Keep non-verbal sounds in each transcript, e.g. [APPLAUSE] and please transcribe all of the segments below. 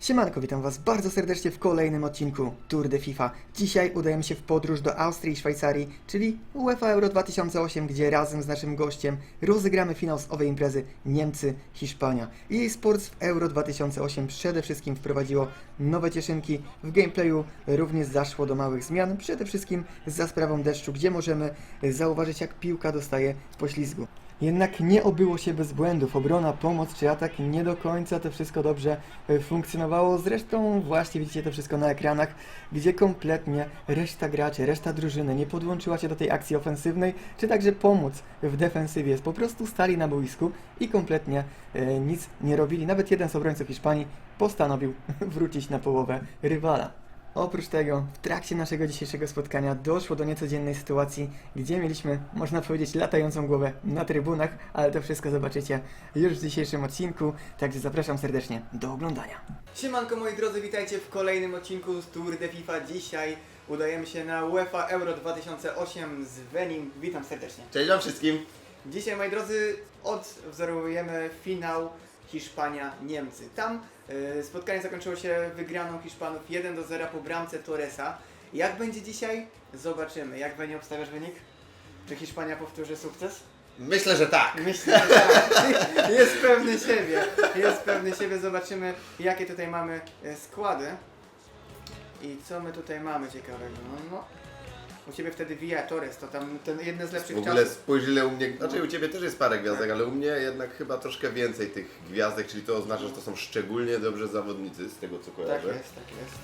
Siemanko, witam Was bardzo serdecznie w kolejnym odcinku Tour de FIFA. Dzisiaj udajemy się w podróż do Austrii i Szwajcarii, czyli UEFA Euro 2008, gdzie razem z naszym gościem rozegramy finał z owej imprezy Niemcy-Hiszpania. EA Sports w Euro 2008 przede wszystkim wprowadziło nowe cieszynki, w gameplayu również zaszło do małych zmian, przede wszystkim za sprawą deszczu, gdzie możemy zauważyć jak piłka dostaje poślizgu. Jednak nie obyło się bez błędów. Obrona, pomoc czy atak nie do końca to wszystko dobrze e, funkcjonowało. Zresztą właśnie widzicie to wszystko na ekranach, gdzie kompletnie reszta graczy, reszta drużyny nie podłączyła się do tej akcji ofensywnej, czy także pomóc w defensywie. Po prostu stali na boisku i kompletnie e, nic nie robili. Nawet jeden z obrońców Hiszpanii postanowił [LAUGHS] wrócić na połowę rywala. Oprócz tego, w trakcie naszego dzisiejszego spotkania doszło do niecodziennej sytuacji, gdzie mieliśmy, można powiedzieć, latającą głowę na trybunach, ale to wszystko zobaczycie już w dzisiejszym odcinku, także zapraszam serdecznie do oglądania. Siemanko moi drodzy, witajcie w kolejnym odcinku z Tour de FIFA. Dzisiaj udajemy się na UEFA Euro 2008 z Venim. Witam serdecznie. Cześć wam wszystkim. Dzisiaj, moi drodzy, odwzorujemy finał Hiszpania-Niemcy. Tam spotkanie zakończyło się wygraną Hiszpanów 1 do 0 po bramce Torresa. Jak będzie dzisiaj? Zobaczymy. Jak będzie obstawiasz wynik? Czy Hiszpania powtórzy sukces? Myślę, że tak. Myślę, że tak. [LAUGHS] Jest pewny siebie. Jest pewny siebie. Zobaczymy, jakie tutaj mamy e, składy. I co my tutaj mamy ciekawego? No, no. U Ciebie wtedy Villa Torres, to tam ten jedne z W lepszych ogóle czasów. spójrz ile u mnie, znaczy u Ciebie też jest parę gwiazdek, ale u mnie jednak chyba troszkę więcej tych gwiazdek, czyli to oznacza, że to są szczególnie dobrze zawodnicy z tego co Tak kojarzę. jest, tak jest.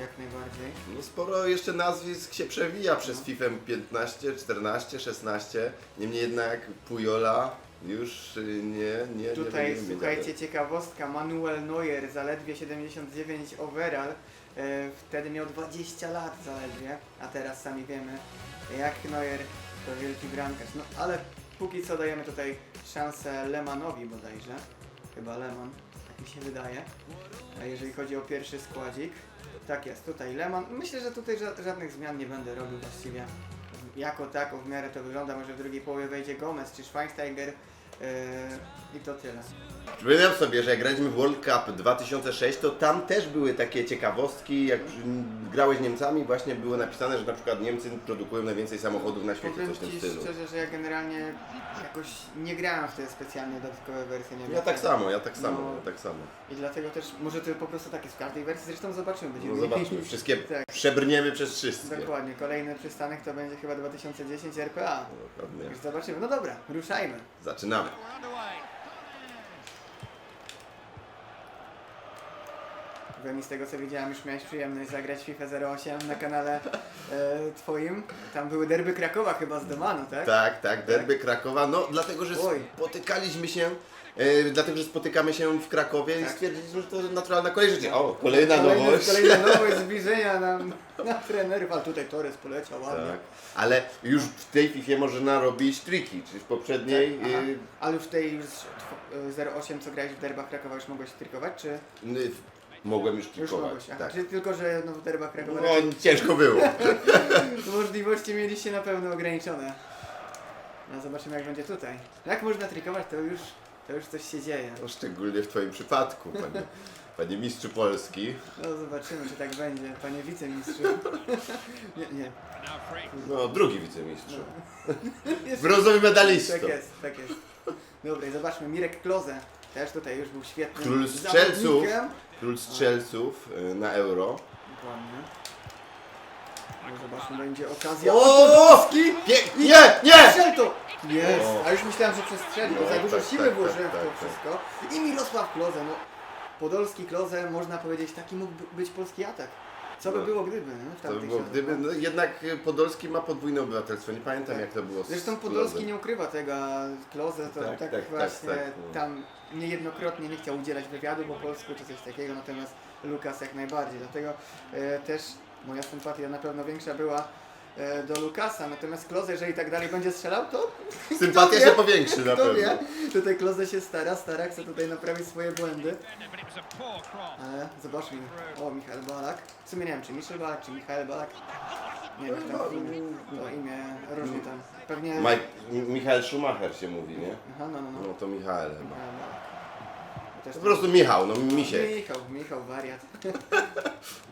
Jak najbardziej. No sporo jeszcze nazwisk się przewija przez FIFA 15, 14, 16. Niemniej jednak Pujola już y, nie, nie, nie Tutaj będziemy słuchajcie, ciekawostka, Manuel Neuer zaledwie 79 overall, wtedy miał 20 lat zaledwie, a teraz sami wiemy jak Neuer to wielki bramkarz. No ale póki co dajemy tutaj szansę Lemanowi bodajże, chyba Leman, tak mi się wydaje, jeżeli chodzi o pierwszy składzik, tak jest, tutaj Leman, myślę, że tutaj ża- żadnych zmian nie będę robił właściwie. Jako tako w miarę to wygląda, może w drugiej połowie wejdzie Gomez czy Schweinsteiger, Yy, I to tyle. Przypominam sobie, że jak graliśmy w World Cup 2006, to tam też były takie ciekawostki, jak grałeś z Niemcami, właśnie było napisane, że na przykład Niemcy produkują najwięcej samochodów na świecie, Powiem coś w tym Ci stylu. szczerze, że ja generalnie jakoś nie grałem w te specjalnie dodatkowe wersje Ja niemieckie. tak samo, ja tak samo, No. ja tak samo. I dlatego też, może to po prostu tak jest w każdej wersji, zresztą zobaczymy. Będziemy No zobaczmy, wszystkie [LAUGHS] Tak. przebrniemy przez wszystkie. Dokładnie, kolejny przystanek to będzie chyba 2010 RPA. Dokładnie. Już zobaczymy. No dobra, ruszajmy. Zaczynamy. Wemi z tego co widziałem, już miałeś przyjemność zagrać FIFA 08 na kanale e, Twoim. Tam były derby Krakowa chyba z Domanu, tak? Tak, tak, derby Krakowa, no dlatego, że Oj. spotykaliśmy się, e, dlatego, że spotykamy się w Krakowie i Tak. stwierdziliśmy, że to naturalna kolej życia. O, kolejna Kolejny- nowość. Kolejna [LAUGHS] nowość zbliżenia nam na trenerów, ale tutaj Torres poleciał ładnie. Tak. Ale już w tej FIFA można robić triki, czyli w poprzedniej... Tak, aha. y, Ale już w tej już tw- 08, co grałeś w derbach Krakowa, już mogłeś trikować, czy y, mogłem już już trikować. mogłeś? Aha, tak. Czy tylko, że no, w derbach Krakowa No, raczej ciężko było. [LAUGHS] możliwości mieliście na pewno ograniczone. No zobaczymy jak będzie tutaj. Jak można trikować, to już, to już coś się dzieje. No, szczególnie w Twoim przypadku, panie, [LAUGHS] panie mistrzu Polski. No zobaczymy, czy tak będzie, panie wicemistrzu. [LAUGHS] nie, nie. No, drugi wicemistrzu. Brązowy medalisto. Tak jest, tak jest. Dobra, i zobaczmy, Mirek Kloze. Też tutaj już był świetny. Król strzelców. Król Tak. strzelców y, na euro. Dokładnie. No zobaczmy, będzie okazja. O! Podolski! Pie- nie, nie! Strzel to! Jest! O. A już myślałem, że przestrzeli, bo No, za dużo tak, siły tak, włożyłem tak, w to tak, wszystko. I Mirosław Kloze, no. Podolski Kloze, można powiedzieć, taki mógł być polski atak. Co by było gdyby, w To by tamtych było, czasach, gdyby, no. no, jednak Podolski ma podwójne obywatelstwo, nie pamiętam Tak. jak to było z Zresztą Podolski Klozem. nie ukrywa tego, a Kloze to tak, Tak, tak, tak, właśnie tak, no. tam niejednokrotnie nie chciał udzielać wywiadu po polsku czy coś takiego, natomiast Lukas jak najbardziej. Dlatego e, też moja sympatia na pewno większa była e, do Lukasa, natomiast Kloze, jeżeli tak dalej będzie strzelał, to [LAUGHS] Sympatia się powiększy na kto pewno. wie, tutaj Kloze się stara, stara, chce tutaj naprawić swoje błędy, ale zobaczmy, o Michał Balak, w sumie nie wiem czy Michel Balak, czy Michał Balak, nie wiem, jak tam imię, to imię różnie tam, pewnie, M- Michael Schumacher się mówi, nie? aha, no, no, no. No to Michael chyba. Michał Balak. też Po prostu Michał, no misiek. Michał, Michał, wariat. [LAUGHS]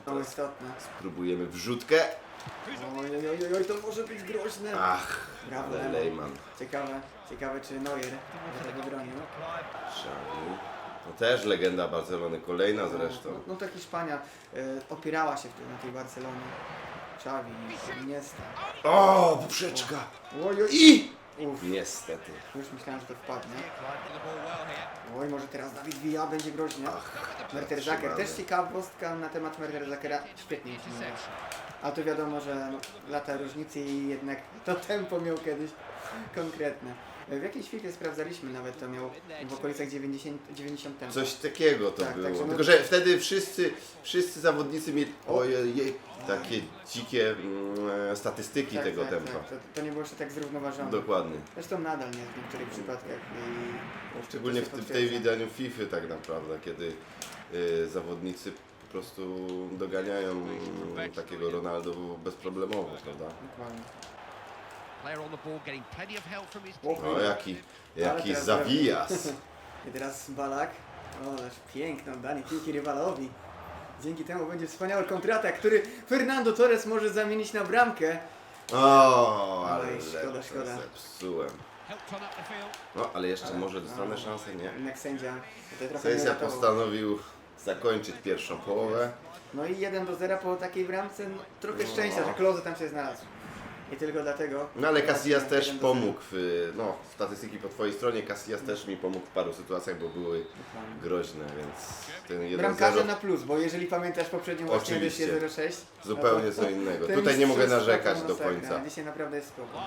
No istotne. Próbujemy wrzutkę. Oj, oj, oj, oj, to może być groźne. Ach, Brawo, ale Lemo. Lejman. Ciekawe, ciekawe czy Neuer tego bronił. Szani. No też legenda Barcelony, kolejna zresztą. No, no to Hiszpania e, opierała się wtedy na tej Barcelonie. Xavi, Iniesta. O, poprzeczka! Oj, oj, I! Uff, Niestety. już myślałem, że to wpadnie. Oj, może teraz Dawid Villa będzie groźnie. Merterzaker, też ciekawostka na temat Merterzakera. Świetnie mi się. A to wiadomo, że lata różnicy i jednak to tempo miał kiedyś konkretne. W jakiejś chwili sprawdzaliśmy nawet, to miał w okolicach 90, 90 tempo. Coś takiego to Tak, było. także no- Tylko, że wtedy wszyscy, wszyscy zawodnicy mieli ojej, takie dzikie mm, statystyki Tak, tego tak, tempa. Tak, to, to nie było jeszcze tak zrównoważone. Dokładnie. Zresztą nadal nie w niektórych przypadkach. I Szczególnie w, w tej wydaniu FIFA tak naprawdę, kiedy y, zawodnicy po prostu doganiają mm, takiego Ronaldo bezproblemowo, prawda? Dokładnie. O, jaki, jaki teraz- zawijas. [LAUGHS] I teraz Balak. O, ależ piękne oddanie piłki rywalowi. Dzięki temu będzie wspaniały kontratak, który Fernando Torres może zamienić na bramkę. O, ale Oj, szkoda, szkoda. zepsułem. No, ale jeszcze może dostanę szansę, nie? Jednak sędzia tutaj trochę nie Sesja uratował. postanowił zakończyć pierwszą połowę. No i 1 do 0 po takiej bramce. No, trochę No. szczęścia, że Klose tam się znalazł. I tylko dlatego. No ale Casillas też 1 do 0. pomógł, w, no statystyki po twojej stronie, Casillas też mi pomógł w paru sytuacjach, bo były groźne, więc ten 1-0 Bramkarze na plus, bo jeżeli pamiętasz poprzednią właśnie Oczywiście. edycję 06, zupełnie no to- co innego. to Tutaj nie mogę narzekać do masakra. końca. Dzisiaj naprawdę jest spoko.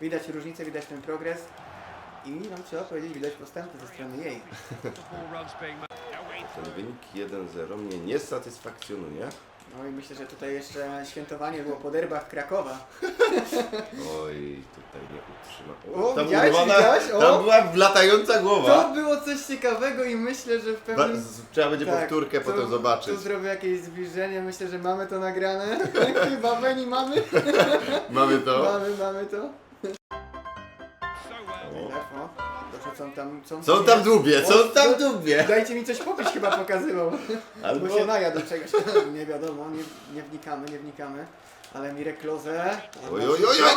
Widać różnicę, widać ten progres i no trzeba powiedzieć, widać postępy ze strony jej. [LAUGHS] Ten wynik 1-0 mnie nie satysfakcjonuje. No i myślę, że tutaj jeszcze świętowanie było po derbach Krakowa. [LAUGHS] Oj, tutaj nie utrzyma. O, widziałeś, była, widziałeś? O! tam była latająca To głowa. było coś ciekawego i myślę, że w Ba- pewnym... z- Trzeba będzie Tak, powtórkę tu- potem zobaczyć. Tu zrobię jakieś zbliżenie, myślę, że mamy to nagrane. [LAUGHS] Chyba Beni mamy. Mamy to. Mamy, mamy to. O. Co on tam... Co on Co on tam dłubie? Co on tam dłubie? Dajcie mi coś popić chyba pokazywał. Albo... Bo się najadł czegoś. Nie wiadomo, nie, nie wnikamy, nie wnikamy. Ale Mirek Klose... Oj, oj, oj, oj!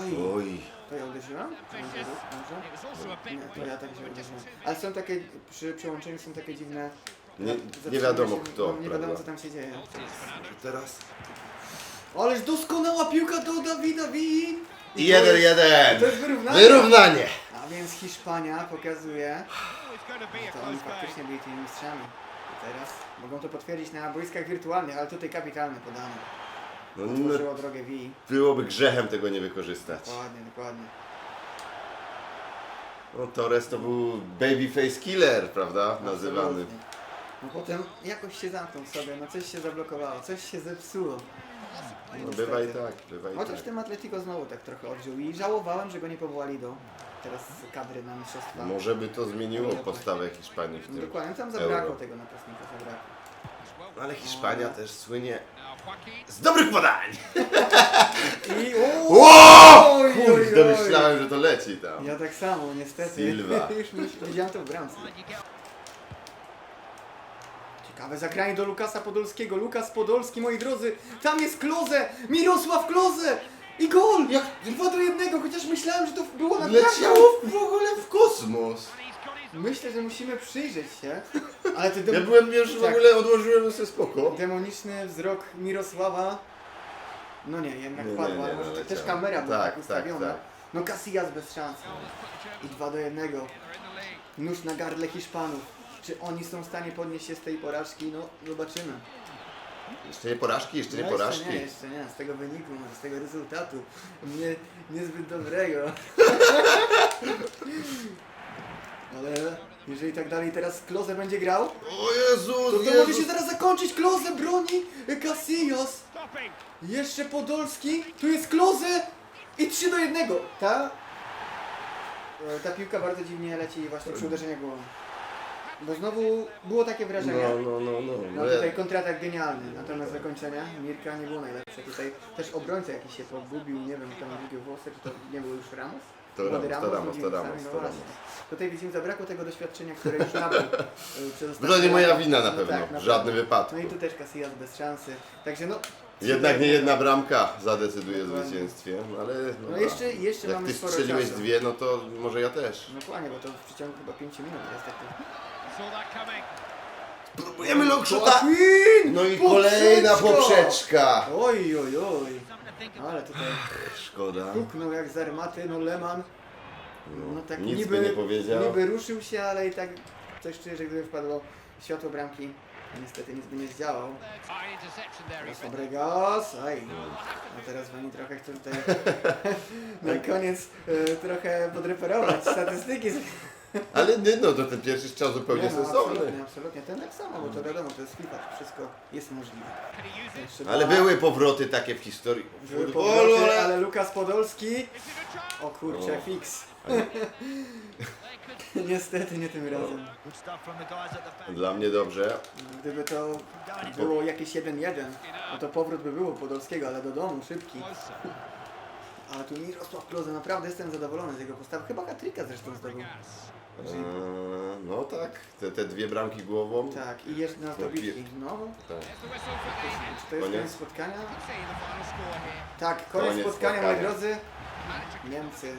Oj, Oj. to ja uderzyłam? Czy on uderzył? Może? Nie, to ja tak się uderzyłem. Ale są takie, przy przyłączeniu są takie dziwne... Nie, zatrzymuje nie wiadomo się- kto, no, Nie wiadomo prawda? co tam się dzieje. Teraz. Ależ doskonała piłka do Dawida Villa. I jest- 1-1. To jest wyrównanie. Wyrównanie. A więc Hiszpania pokazuje, going to oni faktycznie byli tymi mistrzami. I teraz mogą to potwierdzić na boiskach wirtualnych, ale tutaj kapitalne podanie. No, no, Otworzyło drogę Villa. byłoby grzechem tego nie wykorzystać. Dokładnie, dokładnie. No Torres to był babyface killer, prawda? Nazywany. No potem jakoś się zamknął sobie, no coś się zablokowało, coś się zepsuło. No, bywa i tak, bywa i Chociaż tak. tym Atletico znowu tak trochę odżył i żałowałem, że go nie powołali do teraz kadry na mistrzostwa. Może by to zmieniło postawę Hiszpanii w tym. Dokładnie, tam zabrakło Euro. tego napastnika, zabrakło. No, ale Hiszpania też słynie z dobrych podań. [LAUGHS] I Ło! Oj, oj, Kurde, myślałem, że to leci tam. Ja tak samo, niestety. Silva. [LAUGHS] Już myśl- widziałem to w bramce. Ciekawe zagranie do Lukasa Podolskiego. Lukas Podolski, moi drodzy, tam jest Kloze! Mirosław Kloze! I gol! Jak 2 do 1, chociaż myślałem, że to było na Leciało w ogóle w kosmos. Myślę, że musimy przyjrzeć się, ale ty Ja byłem już w Tak. ogóle odłożyłem sobie spoko. demoniczny wzrok Mirosława. No nie, jednak Nie, nie, padła, nie, ale no, może leciało. też kamera była Tak, tak, tak, ustawiona. tak. No Casillas bez szans. I 2 do 1. in the league. Nóż na gardle Hiszpanów. Czy oni są w stanie podnieść się z tej porażki? No, zobaczymy. Jeszcze nie porażki, jeszcze nie No, porażki. Jeszcze nie, jeszcze nie. Z tego wyniku, z tego rezultatu. Nie, niezbyt dobrego. [LAUGHS] Ale jeżeli tak dalej teraz Kloze będzie grał, O Jezus, to to Jezus. może się zaraz zakończyć. Kloze broni Casillas. Jeszcze Podolski. Tu jest Kloze. I 3 do 1. Ta? e, Ta piłka bardzo dziwnie leci właśnie przy uderzeniu głową. Bo znowu było takie wrażenie. No, no, no, no. No no tutaj kontratak genialny, natomiast zakończenia Mirka nie było najlepsze. Tutaj też obrońca jakiś się pogubił, nie wiem, tam długie włosy, czy to nie był już Ramos? To Ramos, to Ramos, to Ramos, to no Ramos. właśnie. Tutaj widzimy, zabrakło tego doświadczenia, które już nabył y, przez No ostatnie to nie moja lata. wina na No pewno, tak, na w żadnym wypadku. No i tu też Casillas bez szansy. Także no... Jednak nie jedna bramka zadecyduje o Dokładnie. zwycięstwie, ale no, No jeszcze, jeszcze jak mamy ty sporo strzeliłeś czasu. dwie, no to może ja też. Dokładnie, bo to w przeciągu chyba 5 minut jest tak. Próbujemy longshoota! No i kolejna poprzeczka! Oj, oj, oj. Ale tutaj Szkoda. huknął jak z armaty, no Leman. No tak Nic niby, by nie powiedział. niby ruszył się, ale i tak coś czuję, że gdyby wpadło światło bramki, niestety nic by nie zdziałał. He's Fabregas, aj. A teraz Wani trochę chce tutaj [LAUGHS] na koniec e, trochę podreperować statystyki. Ale nie, no to ten pierwszy strzał zupełnie Nie, no, sensowny. absolutnie. Ten tak samo, bo to wiadomo, to jest FIFA, to wszystko jest możliwe. Jeszcze Ale dwa. były powroty takie w historii Były futbolu, powroty, ale... ale Lukas Podolski, o kurczę, fix. [LAUGHS] Niestety nie tym razem. Dla mnie dobrze. Gdyby to było jakieś 1-1, no to powrót by było Podolskiego, ale do domu, szybki. [LAUGHS] Ale tu Mirosław Kloze, naprawdę jestem zadowolony z jego postawy. Chyba Katryka zresztą zdobył. Eee, no tak, te, te dwie bramki głową. Tak, i jeszcze na zdobitki. No, Tak. Czy to jest Koniec. koniec spotkania? Tak, koniec, Koniec spotkania, spotkania. moi drodzy. Niemcy.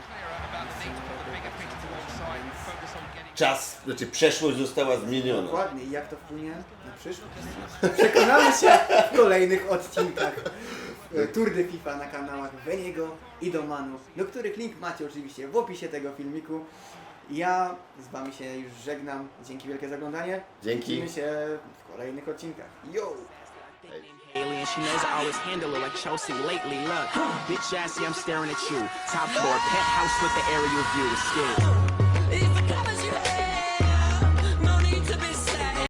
Czas, znaczy przeszłość została zmieniona. Dokładnie, i jak to wpłynie na przyszłość? Przekonamy się w kolejnych odcinkach e, Tour de FIFA na kanałach Weniego i Domanu, do których link macie oczywiście w opisie tego filmiku. Ja z Wami się już żegnam. Dzięki wielkie za oglądanie. Dzięki. Widzimy się w kolejnych odcinkach. Yo! And she knows I always handle her like Chelsea lately. Look, bitch ass, yeah, I'm staring at you. Top floor, penthouse with the aerial view. It's